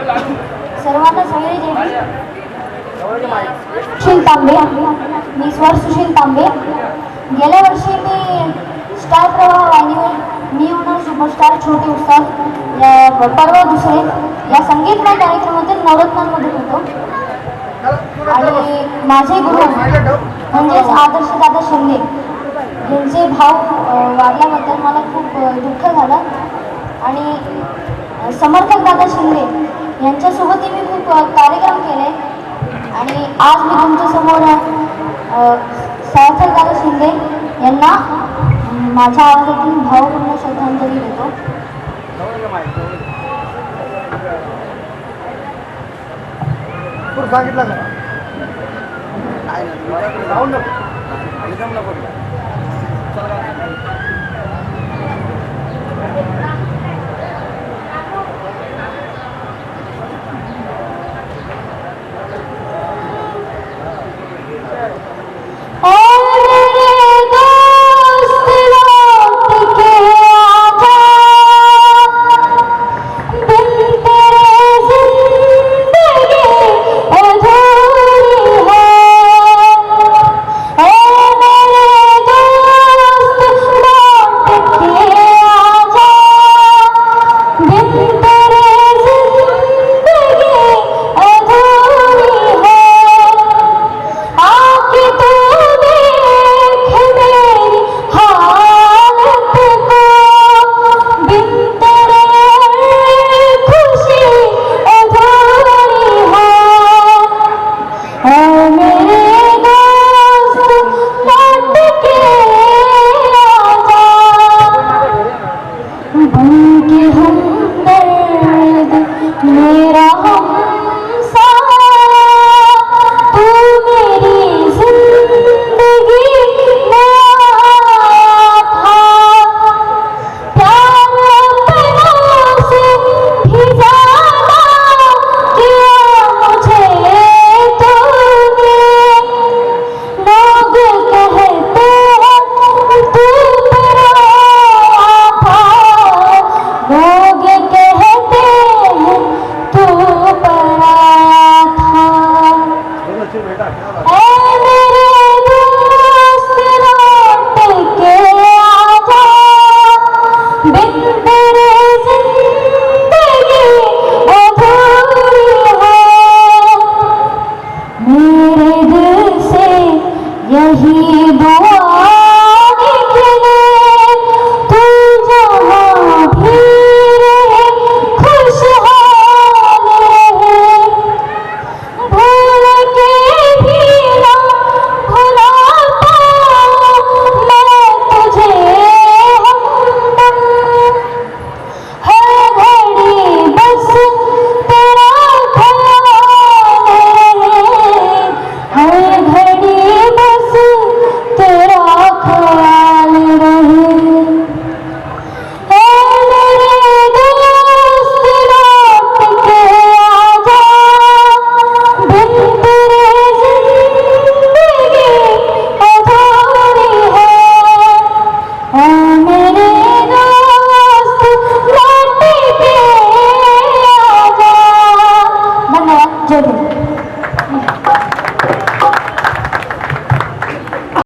सर्वांना सगळे जे सुशील तांबे. मी स्वर सुशील तांबे. गेल्या वर्षी मी स्टार प्रवाह वाहिनीवर मी होणार सुपरस्टार छोटे उत्साह या पर्व दुसरे या संगीतमय कार्यक्रमातील नवरत्नांमध्ये होतो. आणि माझे गुरु म्हणजेच आदर्श दादा शिंदे यांचे भाव वाढल्याबद्दल मला खूप दुःख झालं. आणि समर्थक दादा शिंदे यांच्यासोबतही मी खूप कार्यक्रम केले. आणि आज मी तुमच्यासमोर अ, दादा शिंदे यांना माझ्या आवाजातून भावपूर्ण श्रद्धांजली देतो. सांगितलं का? नको. यही दो